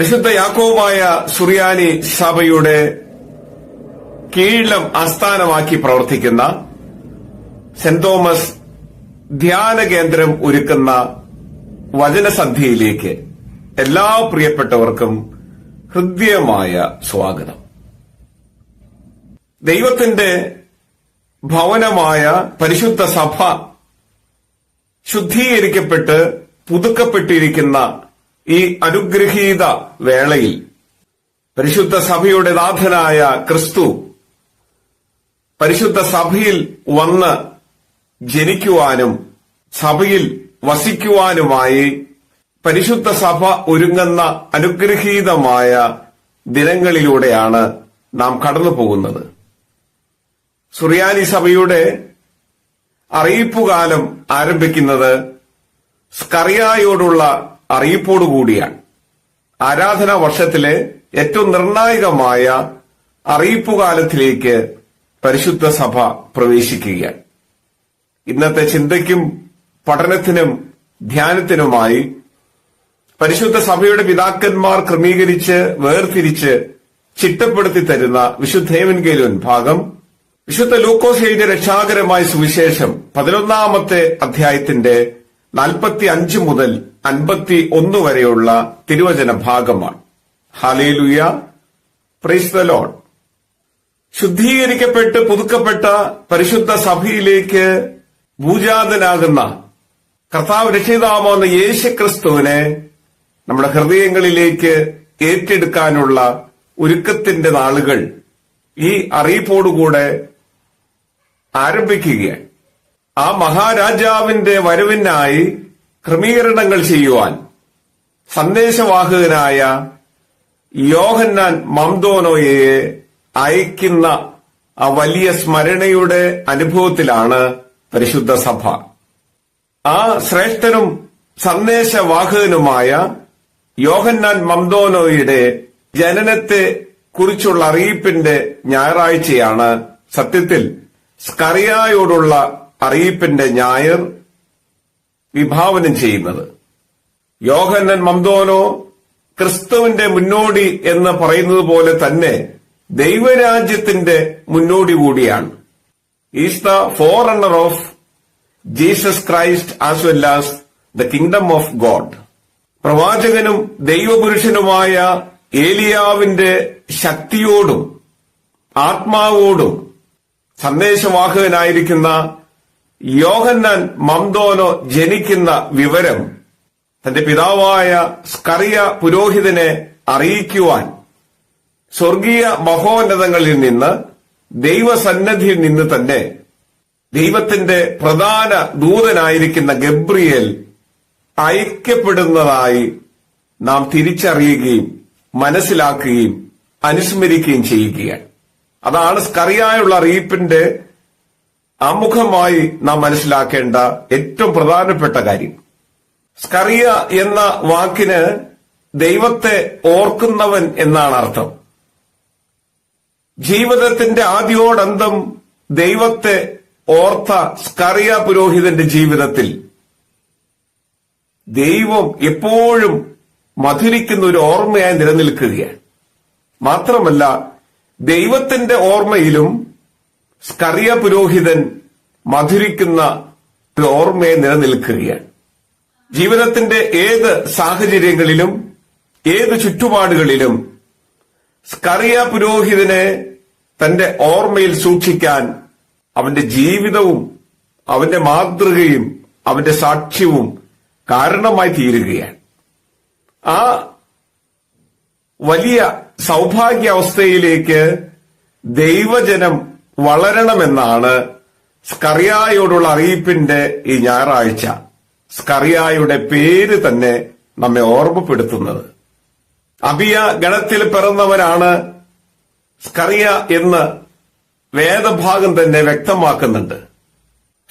പരിശുദ്ധ യാക്കോബായ സുറിയാനി സഭയുടെ കീഴിലം ആസ്ഥാനമാക്കി പ്രവർത്തിക്കുന്ന സെന്റ് തോമസ് ധ്യാന കേന്ദ്രം ഒരുക്കുന്ന വചനസന്ധ്യയിലേക്ക് എല്ലാ പ്രിയപ്പെട്ടവർക്കും ഹൃദ്യമായ സ്വാഗതം. ദൈവത്തിന്റെ ഭവനമായ പരിശുദ്ധ സഭ ശുദ്ധീകരിക്കപ്പെട്ട് പുതുക്കപ്പെട്ടിരിക്കുന്ന ഈ അനുഗ്രഹീത വേളയിൽ പരിശുദ്ധ സഭയുടെ നാഥനായ ക്രിസ്തു പരിശുദ്ധ സഭയിൽ വന്ന് ജനിക്കുവാനും സഭയിൽ വസിക്കുവാനുമായി പരിശുദ്ധ സഭ ഒരുങ്ങുന്ന അനുഗ്രഹീതമായ ദിനങ്ങളിലൂടെയാണ് നാം കടന്നു പോകുന്നത്. സുറിയാനി സഭയുടെ അറിയിപ്പുകാലം ആരംഭിക്കുന്നത് സ്കറിയായോടുള്ള അറിയിപ്പോടുകൂടിയാണ് ആരാധന വർഷത്തിലെ ഏറ്റവും നിർണായകമായ അറിയിപ്പുകാലത്തിലേക്ക് പരിശുദ്ധ സഭ പ്രവേശിക്കുകയാണ്. ഇന്നത്തെ ചിന്തയ്ക്കും പഠനത്തിനും ധ്യാനത്തിനുമായി പരിശുദ്ധ സഭയുടെ പിതാക്കന്മാർ ക്രമീകരിച്ച് വേർതിരിച്ച് ചിട്ടപ്പെടുത്തി തരുന്ന വിശുദ്ധേവൻകേലുൻ ഭാഗം വിശുദ്ധ ലൂക്കോസ് എഴുതിയ രക്ഷാകരമായ സുവിശേഷം പതിനൊന്നാമത്തെ അധ്യായത്തിന്റെ നാൽപ്പത്തി അഞ്ച് മുതൽ അൻപത്തി ഒന്ന് വരെയുള്ള തിരുവചന ഭാഗമാണ്. ഹലേലുയ പ്രൈസ് ദ ലോഡ് ശുദ്ധീകരിക്കപ്പെട്ട് പുതുക്കപ്പെട്ട പരിശുദ്ധ സഭയിലേക്ക് ഭൂജാതനാകുന്ന കർത്താവ് രക്ഷിതാവുന്ന യേശുക്രിസ്തുവിനെ നമ്മുടെ ഹൃദയങ്ങളിലേക്ക് ഏറ്റെടുക്കാനുള്ള ഒരുക്കത്തിന്റെ നാളുകൾ ഈ അറിയിപ്പോടുകൂടെ ആരംഭിക്കുകയാണ്. ആ മഹാരാജാവിന്റെ വരവിനായി ക്രമീകരണങ്ങൾ ചെയ്യുവാൻ സന്ദേശവാഹകനായ യോഹന്നാൻ മംദോനോയെ അയക്കുന്ന ആ വലിയ സ്മരണയുടെ അനുഭവത്തിലാണ് പരിശുദ്ധ സഭ. ആ ശ്രേഷ്ഠനും സന്ദേശവാഹകനുമായ യോഹന്നാൻ മംദോനോയുടെ ജനനത്തെ കുറിച്ചുള്ള അറിയിപ്പിന്റെ ഞായറാഴ്ചയാണ് സത്യത്തിൽ സ്കറിയായോടുള്ള അറിയിപ്പിന്റെ ഞായർ വിഭാവനം ചെയ്യുന്നത്. യോഹന്നൻ മംദോനോ ക്രിസ്തുവിന്റെ മുന്നോടി എന്ന് പറയുന്നത് പോലെ തന്നെ ദൈവരാജ്യത്തിന്റെ മുന്നോടി കൂടിയാണ്. Is the forerunner of Jesus Christ as well as the kingdom of God പ്രവാചകനും ദൈവപുരുഷനുമായ ഏലിയാവിന്റെ ശക്തിയോടും ആത്മാവോടും സന്ദേശവാഹകനായിരിക്കുന്ന യോഹന്നാൻ മംദോനോ ജനിക്കുന്ന വിവരം തന്റെ പിതാവായ സ്കറിയ പുരോഹിതനെ അറിയിക്കുവാൻ സ്വർഗീയ മഹോന്നതങ്ങളിൽ നിന്ന് ദൈവസന്നദ്ധിയിൽ നിന്ന് തന്നെ ദൈവത്തിന്റെ പ്രധാന ദൂതനായിരിക്കുന്ന ഗബ്രിയേൽ ഐക്യപ്പെടുന്നതായി നാം തിരിച്ചറിയുകയും മനസ്സിലാക്കുകയും അനുസ്മരിക്കുകയും ചെയ്യുകയാണ്. അതാണ് സ്കറിയായുള്ള അറിയിപ്പിന്റെ ആമുഖമായി നാം മനസ്സിലാക്കേണ്ട ഏറ്റവും പ്രധാനപ്പെട്ട കാര്യം. സ്കറിയ എന്ന വാക്കിന് ദൈവത്തെ ഓർക്കുന്നവൻ എന്നാണ് അർത്ഥം. ജീവിതത്തിന്റെ ആദ്യോടന്തം ദൈവത്തെ ഓർത്ത സ്കറിയ പുരോഹിതന്റെ ജീവിതത്തിൽ ദൈവം എപ്പോഴും മധുരിക്കുന്ന ഒരു ഓർമ്മയായി നിലനിൽക്കുകയാണ്. മാത്രമല്ല ദൈവത്തിന്റെ ഓർമ്മയിലും സ്കറിയ പുരോഹിതൻ മധുരിക്കുന്ന ഓർമ്മയെ നിലനിൽക്കുകയാണ്. ജീവിതത്തിന്റെ ഏത് സാഹചര്യങ്ങളിലും ഏത് ചുറ്റുപാടുകളിലും സ്കറിയ പുരോഹിതനെ തന്റെ ഓർമ്മയിൽ സൂക്ഷിക്കാൻ അവന്റെ ജീവിതവും അവന്റെ മാതൃകയും അവന്റെ സാക്ഷ്യവും കാരണമായി തീരുകയാണ്. ആ വലിയ സൗഭാഗ്യാവസ്ഥയിലേക്ക് ദൈവജനം വളരണമെന്നാണ് സ്കറിയായോടുള്ള അറിയിപ്പിന്റെ ഈ ഞായറാഴ്ച. സ്കറിയായുടെ പേര് തന്നെ നമ്മെ ഓർമ്മപ്പെടുത്തുന്നത്. അബിയ ഗണത്തിൽ പിറന്നവനാണ് സ്കറിയ എന്ന് വേദഭാഗം തന്നെ വ്യക്തമാക്കുന്നുണ്ട്.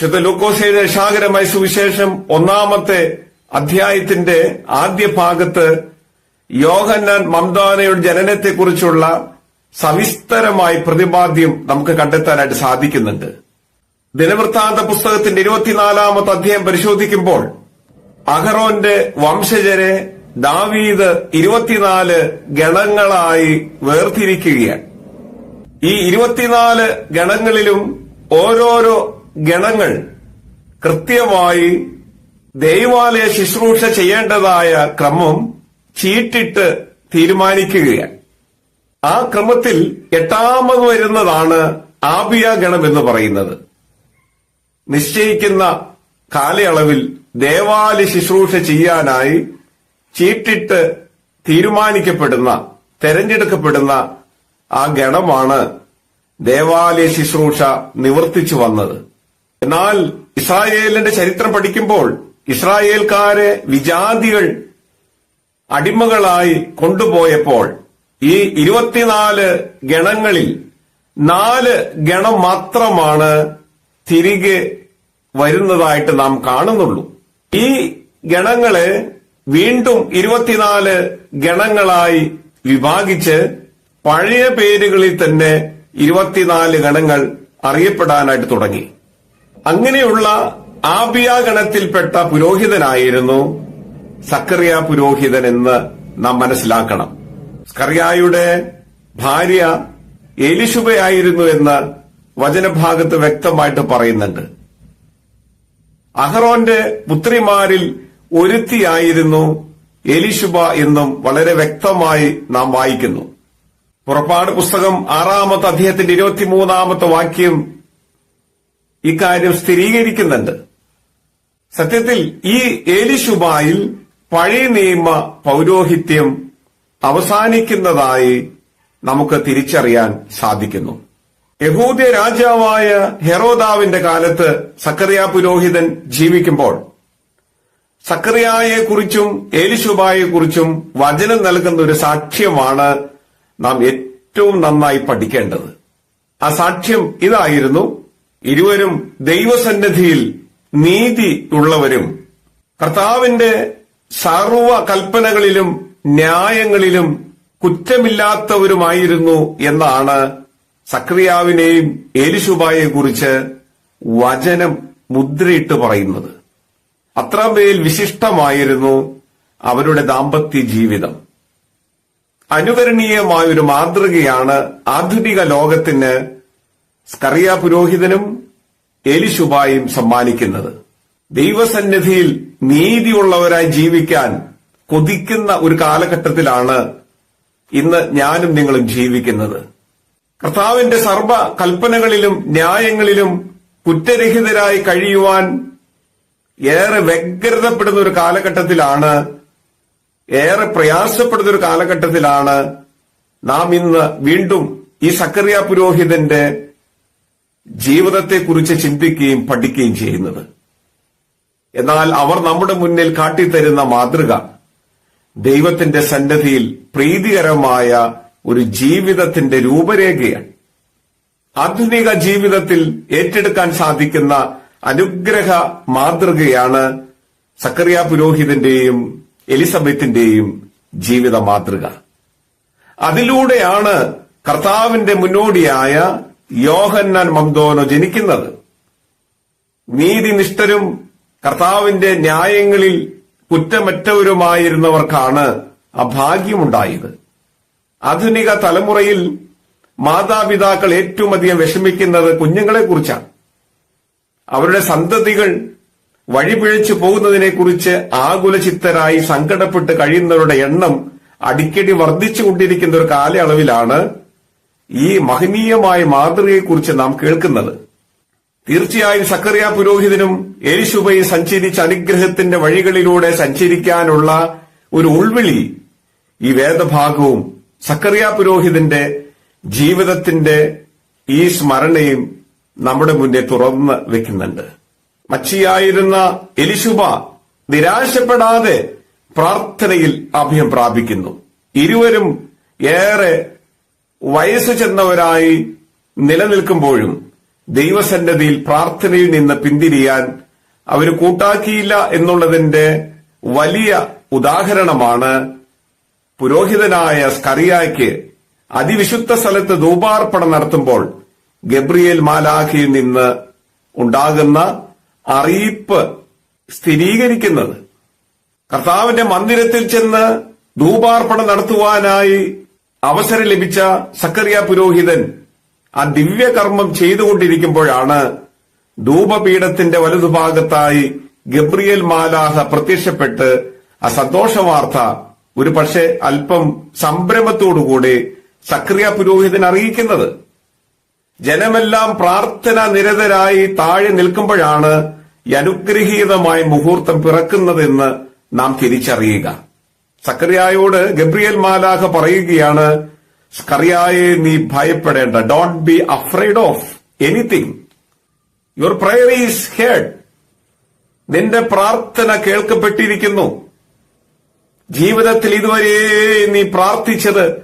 ശുദ്ധ ലൂക്കോസയുടെ രക്ഷാകരമായ സുവിശേഷം ഒന്നാമത്തെ അധ്യായത്തിന്റെ ആദ്യ ഭാഗത്ത് യോഹന്നാൻ മംദാനയുടെ ജനനത്തെക്കുറിച്ചുള്ള സവിസ്തരമായ പ്രതിപാദ്യം നമുക്ക് കണ്ടെത്താനായിട്ട് സാധിക്കുന്നുണ്ട്. ദിനവൃത്താന്ത പുസ്തകത്തിന്റെ ഇരുപത്തിനാലാമത്തെ അധ്യായം പരിശോധിക്കുമ്പോൾ അഹറോന്റെ വംശജരെ ദാവീദ് ഇരുപത്തിനാല് ഗണങ്ങളായി വേർതിരിക്കുകയാണ്. ഈ ഇരുപത്തിനാല് ഗണങ്ങളിലും ഓരോരോ ഗണങ്ങൾ കൃത്യമായി ദൈവാലയ ശുശ്രൂഷ ചെയ്യേണ്ടതായ ക്രമം ചീട്ടിട്ട് തീരുമാനിക്കുകയാണ്. ആ ക്രമത്തിൽ എട്ടാമത് വരുന്നതാണ് ആബിയ ഗണം എന്ന് പറയുന്നത്. നിശ്ചയിക്കുന്ന കാലയളവിൽ ദേവാലയ ശുശ്രൂഷ ചെയ്യാനായി ചീട്ടിട്ട് തീരുമാനിക്കപ്പെടുന്ന തെരഞ്ഞെടുക്കപ്പെടുന്ന ആ ഗണമാണ് ദേവാലയ ശുശ്രൂഷ നിവർത്തിച്ചു വന്നത്. എന്നാൽ ഇസ്രായേലിന്റെ ചരിത്രം പഠിക്കുമ്പോൾ ഇസ്രായേൽക്കാരെ വിജാതികൾ അടിമകളായി കൊണ്ടുപോയപ്പോൾ ഈ ഇരുപത്തിനാല് ഗണങ്ങളിൽ നാല് ഗണം മാത്രമാണ് തിരികെ വരുന്നതായിട്ട് നാം കാണുന്നുള്ളൂ. ഈ ഗണങ്ങളെ വീണ്ടും ഇരുപത്തിനാല് ഗണങ്ങളായി വിഭാഗിച്ച് പഴയ പേരുകളിൽ തന്നെ ഇരുപത്തിനാല് ഗണങ്ങൾ അറിയപ്പെടാനായിട്ട് തുടങ്ങി. അങ്ങനെയുള്ള ആബിയ ഗണത്തിൽപ്പെട്ട പുരോഹിതനായിരുന്നു സക്കറിയ പുരോഹിതൻ എന്ന് നാം മനസ്സിലാക്കണം. സ്കറിയായുടെ ഭാര്യ എലിശുബയായിരുന്നു എന്ന് വചനഭാഗത്ത് വ്യക്തമായിട്ട് പറയുന്നുണ്ട്. അഹറോന്റെ പുത്രിമാരിൽ ഒരുത്തിയായിരുന്നു എലിശുബ എന്നും വളരെ വ്യക്തമായി നാം വായിക്കുന്നു. പുറപ്പാട് പുസ്തകം ആറാമത്തെ അദ്ദേഹത്തിന്റെ ഇരുപത്തിമൂന്നാമത്തെ വാക്യം ഇക്കാര്യം സ്ഥിരീകരിക്കുന്നുണ്ട്. സത്യത്തിൽ ഈ ഏലിശുബായിൽ പഴയ നിയമ പൗരോഹിത്യം അവസാനിക്കുന്നതായി നമുക്ക് തിരിച്ചറിയാൻ സാധിക്കുന്നു. യഹൂദ്യ രാജാവായ ഹെറോദാവിന്റെ കാലത്ത് സക്കറിയ പുരോഹിതൻ ജീവിക്കുമ്പോൾ സക്കറിയായെക്കുറിച്ചും ഏലിശുബായെക്കുറിച്ചും വചനം നൽകുന്ന ഒരു സാക്ഷ്യമാണ് നാം ഏറ്റവും നന്നായി പഠിക്കേണ്ടത്. ആ സാക്ഷ്യം ഇതായിരുന്നു. ഇരുവരും ദൈവസന്നിധിയിൽ നീതി ഉള്ളവരും കർത്താവിന്റെ സർവ കൽപ്പനകളിലും ന്യായങ്ങളിലും കുറ്റമില്ലാത്തവരുമായിരുന്നു എന്നാണ് സക്രിയാവിനെയും ഏലിശുബായെ കുറിച്ച് വചനം മുദ്രയിട്ട് പറയുന്നത്. അത്രമേൽ വിശിഷ്ടമായിരുന്നു അവരുടെ ദാമ്പത്യ ജീവിതം. അനുകരണീയമായ ഒരു മാതൃകയാണ് ആധുനിക ലോകത്തിന് സ്കറിയ പുരോഹിതനും എലിശുബായും സമ്മാനിക്കുന്നത്. ദൈവസന്നിധിയിൽ നീതിയുള്ളവരായി ജീവിക്കാൻ കൊതിക്കുന്ന ഒരു കാലഘട്ടത്തിലാണ് ഇന്ന് ഞാനും നിങ്ങളും ജീവിക്കുന്നത്. കർത്താവിന്റെ സർവ കൽപ്പനകളിലും ന്യായങ്ങളിലും കുറ്റരഹിതരായി കഴിയുവാൻ ഏറെ വ്യഗ്രതപ്പെടുന്ന ഒരു കാലഘട്ടത്തിലാണ് ഏറെ പ്രയാസപ്പെടുന്ന ഒരു കാലഘട്ടത്തിലാണ് നാം ഇന്ന് വീണ്ടും ഈ സക്കറിയ പുരോഹിതന്റെ ജീവിതത്തെക്കുറിച്ച് ചിന്തിക്കുകയും പഠിക്കുകയും ചെയ്യുന്നത്. എന്നാൽ അവർ നമ്മുടെ മുന്നിൽ കാട്ടിത്തരുന്ന മാതൃക ദൈവത്തിന്റെ സന്നദ്ധിയിൽ പ്രീതികരമായ ഒരു ജീവിതത്തിന്റെ രൂപരേഖയാണ്. ആധുനിക ജീവിതത്തിൽ ഏറ്റെടുക്കാൻ സാധിക്കുന്ന അനുഗ്രഹ മാതൃകയാണ് സക്കറിയ പുരോഹിതന്റെയും എലിസബത്തിന്റെയും ജീവിത മാതൃക. അതിലൂടെയാണ് കർത്താവിന്റെ മുന്നോടിയായ യോഹന്നാൻ മംദോനോ ജനിക്കുന്നത്. നീതിനിഷ്ഠരും കർത്താവിന്റെ ന്യായങ്ങളിൽ കുറ്റമറ്റവരുമായിരുന്നവർക്കാണ് അഭാഗ്യമുണ്ടായത് ആധുനിക തലമുറയിൽ മാതാപിതാക്കൾ ഏറ്റവും അധികം വിഷമിക്കുന്നത് കുഞ്ഞുങ്ങളെ കുറിച്ചാണ് അവരുടെ സന്തതികൾ വഴിപിഴച്ചു പോകുന്നതിനെക്കുറിച്ച് ആകുലചിത്തരായി സങ്കടപ്പെട്ട് കഴിയുന്നവരുടെ എണ്ണം അടിക്കടി വർദ്ധിച്ചുകൊണ്ടിരിക്കുന്ന ഒരു കാലയളവിലാണ് ഈ മഹനീയമായ മാതൃകയെക്കുറിച്ച് നാം കേൾക്കുന്നത്. തീർച്ചയായും സക്കറിയ പുരോഹിതനും എലിശുബയും സഞ്ചരിച്ച അനുഗ്രഹത്തിന്റെ വഴികളിലൂടെ സഞ്ചരിക്കാനുള്ള ഒരു ഉൾവിളി ഈ വേദഭാഗവും സക്കറിയ പുരോഹിതന്റെ ജീവിതത്തിന്റെ ഈ സ്മരണയും നമ്മുടെ മുന്നേ തുറന്ന് വെക്കുന്നുണ്ട്. മച്ചിയായിരുന്ന എലിശുബ നിരാശപ്പെടാതെ പ്രാർത്ഥനയിൽ അഭയം പ്രാപിക്കുന്നു. ഇരുവരും ഏറെ വയസ്സ് ചെന്നവരായി നിലനിൽക്കുമ്പോഴും ദൈവസന്നദ്ധിയിൽ പ്രാർത്ഥനയിൽ നിന്ന് പിന്തിരിയാൻ അവർ കൂട്ടാക്കിയില്ല എന്നുള്ളതിന്റെ വലിയ ഉദാഹരണമാണ് പുരോഹിതനായ സ്കറിയായ്ക്ക് അതിവിശുദ്ധ സ്ഥലത്ത് ധൂപാർപ്പണം നടത്തുമ്പോൾ ഗബ്രിയേൽ മാലാഖിയിൽ നിന്ന് ഉണ്ടാകുന്ന അറിയിപ്പ് സ്ഥിരീകരിക്കുന്നത്. കർത്താവിന്റെ മന്ദിരത്തിൽ ചെന്ന് ധൂപാർപ്പണം നടത്തുവാനായി അവസരം ലഭിച്ച സക്കറിയ പുരോഹിതൻ ആ ദിവ്യകർമ്മം ചെയ്തുകൊണ്ടിരിക്കുമ്പോഴാണ് ധൂപപീഠത്തിന്റെ വലതുഭാഗത്തായി ഗബ്രിയേൽ മാലാഹ പ്രത്യക്ഷപ്പെട്ട് ആ സന്തോഷ വാർത്ത ഒരു പക്ഷേ അല്പം സംരംഭത്തോടുകൂടി സക്രിയ പുരോഹിതൻ അറിയിക്കുന്നത്. ജനമെല്ലാം പ്രാർത്ഥന നിരതരായി താഴെ നിൽക്കുമ്പോഴാണ് ഈ അനുഗ്രഹീതമായ മുഹൂർത്തം പിറക്കുന്നതെന്ന് നാം തിരിച്ചറിയുക. സക്രിയായോട് ഗബ്രിയേൽ മാലാഹ പറയുകയാണ് സ്കറിയായെ നീ ഭയപ്പെടേണ്ട. Don't be afraid of anything your prayer is heard നിന്റെ പ്രാർത്ഥന കേൾക്കപ്പെട്ടിരിക്കുന്നു. ജീവിതത്തിൽ ഇതുവരെ നീ പ്രാർത്ഥിച്ചത്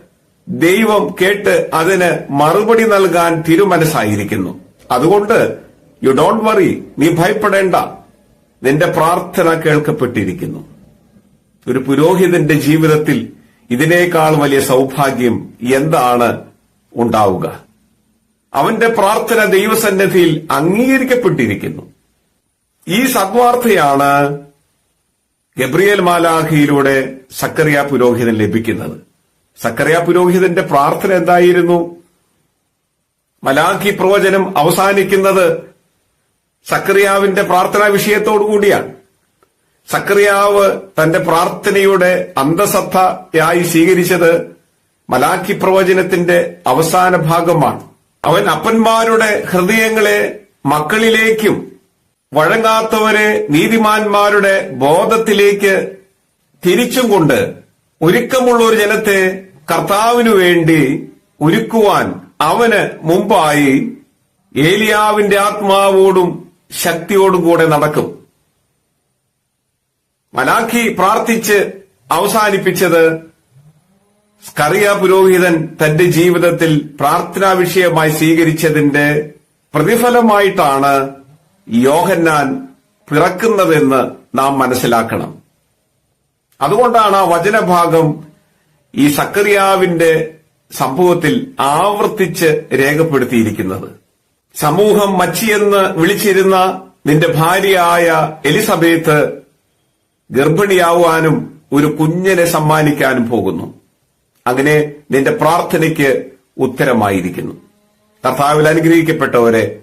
ദൈവം കേട്ട് അതിന് മറുപടി നൽകാൻ തിരുമനസ്സായിരിക്കുന്നു. അതുകൊണ്ട് യു ഡോണ്ട് വറി നീ ഭയപ്പെടേണ്ട. നിന്റെ പ്രാർത്ഥന കേൾക്കപ്പെട്ടിരിക്കുന്നു. ഒരു പുരോഹിതന്റെ ജീവിതത്തിൽ ഇതിനേക്കാൾ വലിയ സൗഭാഗ്യം എന്താണ് ഉണ്ടാവുക? അവന്റെ പ്രാർത്ഥന ദൈവസന്നിധിയിൽ അംഗീകരിക്കപ്പെട്ടിരിക്കുന്നു. ഈ സദ്വാർത്തയാണ് ഗബ്രിയേൽ മാലാഖയിലൂടെ സക്കറിയ പുരോഹിതൻ ലഭിക്കുന്നത്. സക്കറിയ പുരോഹിതന്റെ പ്രാർത്ഥന എന്തായിരുന്നു? മലാഖി പ്രവചനം അവസാനിക്കുന്നത് സക്കറിയാവിന്റെ പ്രാർത്ഥനാ വിഷയത്തോടു കൂടിയാണ് സക്കറിയാവ് തന്റെ പ്രാർത്ഥനയുടെ അന്തസത്തയായി സ്വീകരിച്ചത് മലാക്കി പ്രവചനത്തിന്റെ അവസാന ഭാഗമാണ്. അവൻ അപ്പന്മാരുടെ ഹൃദയങ്ങളെ മക്കളിലേക്കും വഴങ്ങാത്തവരെ നീതിമാന്മാരുടെ ബോധത്തിലേക്ക് തിരിച്ചും കൊണ്ട് ഒരുക്കമുള്ള ഒരു ജനത്തെ കർത്താവിനു വേണ്ടി ഒരുക്കുവാൻ അവന് മുമ്പായി ഏലിയാവിന്റെ ആത്മാവോടും ശക്തിയോടും കൂടെ നടക്കും. മലാഖി പ്രാർത്ഥിച്ച് അവസാനിപ്പിച്ചത് സ്കറിയ പുരോഹിതൻ തന്റെ ജീവിതത്തിൽ പ്രാർത്ഥനാ വിഷയമായി സ്വീകരിച്ചതിന്റെ പ്രതിഫലമായിട്ടാണ് യോഹന്നാൻ പിറക്കുന്നതെന്ന് നാം മനസ്സിലാക്കണം. അതുകൊണ്ടാണ് ആ വചനഭാഗം ഈ സക്കറിയാവിന്റെ സംഭവത്തിൽ ആവർത്തിച്ച് രേഖപ്പെടുത്തിയിരിക്കുന്നത്. സമൂഹം മച്ചിയെന്ന് വിളിച്ചിരുന്ന നിന്റെ ഭാര്യയായ എലിസബേത്ത് ഗർഭിണിയാവാനും ഒരു കുഞ്ഞിനെ സമ്മാനിക്കാനും പോകുന്നു. അങ്ങനെ നിന്റെ പ്രാർത്ഥനയ്ക്ക് ഉത്തരമായിരിക്കുന്നു. കർത്താവിൽ അനുഗ്രഹിക്കപ്പെട്ടവരെ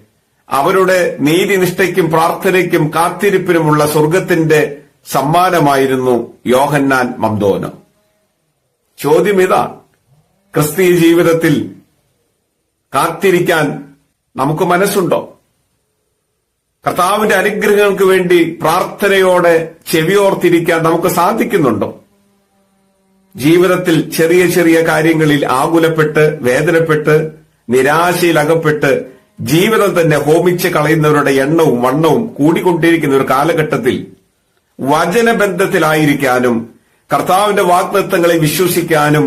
അവരുടെ നീതിനിഷ്ഠയ്ക്കും പ്രാർത്ഥനയ്ക്കും കാത്തിരിപ്പിനുമുള്ള സ്വർഗത്തിന്റെ സമ്മാനമായിരുന്നു യോഹന്നാൻ മംദോന് ചോദ്യം ഇതാ. ക്രിസ്തീയ ജീവിതത്തിൽ കാത്തിരിക്കാൻ നമുക്ക് മനസ്സുണ്ടോ? കർത്താവിന്റെ അനുഗ്രഹങ്ങൾക്ക് വേണ്ടി പ്രാർത്ഥനയോടെ ചെവിയോർത്തിരിക്കാൻ നമുക്ക് സാധിക്കുന്നുണ്ടോ? ജീവിതത്തിൽ ചെറിയ ചെറിയ കാര്യങ്ങളിൽ ആകുലപ്പെട്ട് വേദനപ്പെട്ട് നിരാശയിൽ അകപ്പെട്ട് ജീവിതം തന്നെ ഹോമിച്ച് കളയുന്നവരുടെ എണ്ണവും വണ്ണവും കൂടിക്കൊണ്ടിരിക്കുന്ന ഒരു കാലഘട്ടത്തിൽ വചനബന്ധത്തിലായിരിക്കാനും കർത്താവിന്റെ വാഗ്ദത്തങ്ങളെ വിശ്വസിക്കാനും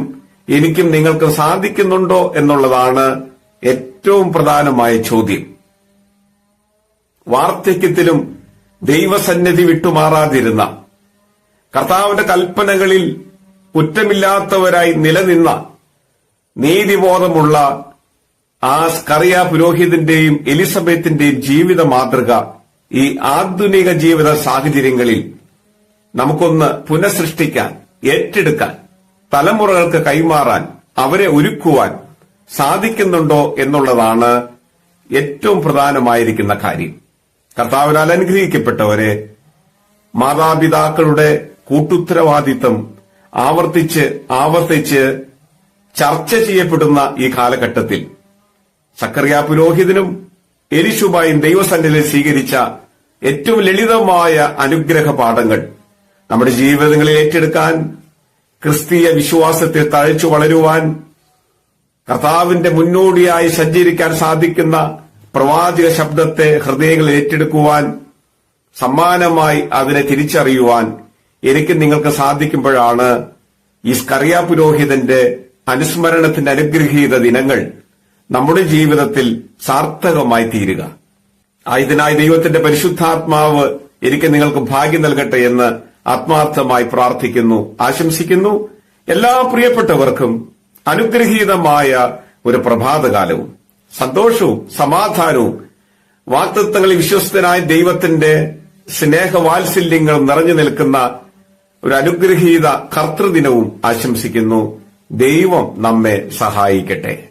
എനിക്കും നിങ്ങൾക്കും സാധിക്കുന്നുണ്ടോ എന്നുള്ളതാണ് ഏറ്റവും പ്രധാനമായ ചോദ്യം. വാർദ്ധക്യത്തിലും ദൈവസന്നിധി വിട്ടുമാറാതിരുന്ന കർത്താവിന്റെ കൽപ്പനകളിൽ കുറ്റമില്ലാത്തവരായി നിലനിന്ന നീതിബോധമുള്ള ആ സ്കറിയ പുരോഹിതന്റെയും എലിസബത്തിന്റെയും ജീവിത മാതൃക ഈ ആധുനിക ജീവിത സാഹചര്യങ്ങളിൽ നമുക്കൊന്ന് പുനഃസൃഷ്ടിക്കാൻ ഏറ്റെടുക്കാൻ തലമുറകൾക്ക് കൈമാറാൻ അവരെ ഒരുക്കുവാൻ സാധിക്കുന്നുണ്ടോ എന്നുള്ളതാണ് ഏറ്റവും പ്രധാനമായിരിക്കുന്ന കാര്യം. കർത്താവിനാൽ അനുഗ്രഹിക്കപ്പെട്ടവരെ മാതാപിതാക്കളുടെ കൂട്ടുത്തരവാദിത്തം ആവർത്തിച്ച് ആവർത്തിച്ച് ചർച്ച ചെയ്യപ്പെടുന്ന ഈ കാലഘട്ടത്തിൽ. സക്കറിയ പുരോഹിതനും എലിശുബായും ദൈവസന്നിധിയിൽ സ്വീകരിച്ച ഏറ്റവും ലളിതമായ അനുഗ്രഹ പാഠങ്ങൾ നമ്മുടെ ജീവിതങ്ങളിൽ ഏറ്റെടുക്കാൻ ക്രിസ്തീയ വിശ്വാസത്തിൽ തഴച്ചു വളരുവാൻ കർത്താവിന്റെ മുന്നോടിയായി സഞ്ചരിക്കാൻ സാധിക്കുന്ന പ്രവാചക ശബ്ദത്തെ ഹൃദയങ്ങളിൽ ഏറ്റെടുക്കുവാൻ സമ്മാനമായി അതിനെ തിരിച്ചറിയുവാൻ എനിക്ക് നിങ്ങൾക്ക് സാധിക്കുമ്പോഴാണ് ഈ സ്കറിയ പുരോഹിതന്റെ അനുസ്മരണത്തിന്റെ അനുഗ്രഹീത ദിനങ്ങൾ നമ്മുടെ ജീവിതത്തിൽ സാർത്ഥകമായി തീരുക. ആയതിനായി ദൈവത്തിന്റെ പരിശുദ്ധാത്മാവ് എനിക്ക് നിങ്ങൾക്ക് ഭാഗ്യം നൽകട്ടെ എന്ന് ആത്മാർത്ഥമായി പ്രാർത്ഥിക്കുന്നു ആശംസിക്കുന്നു. എല്ലാ പ്രിയപ്പെട്ടവർക്കും അനുഗ്രഹീതമായ ഒരു പ്രഭാതകാലവും. സന്തോഷവും സമാധാനവും വാക്തത്വങ്ങളിൽ വിശ്വസ്തനായ ദൈവത്തിന്റെ സ്നേഹവാത്സല്യങ്ങൾ നിറഞ്ഞു നിൽക്കുന്ന ഒരു അനുഗ്രഹീത കർത്തൃദിനവും ആശംസിക്കുന്നു. ദൈവം നമ്മെ സഹായിക്കട്ടെ.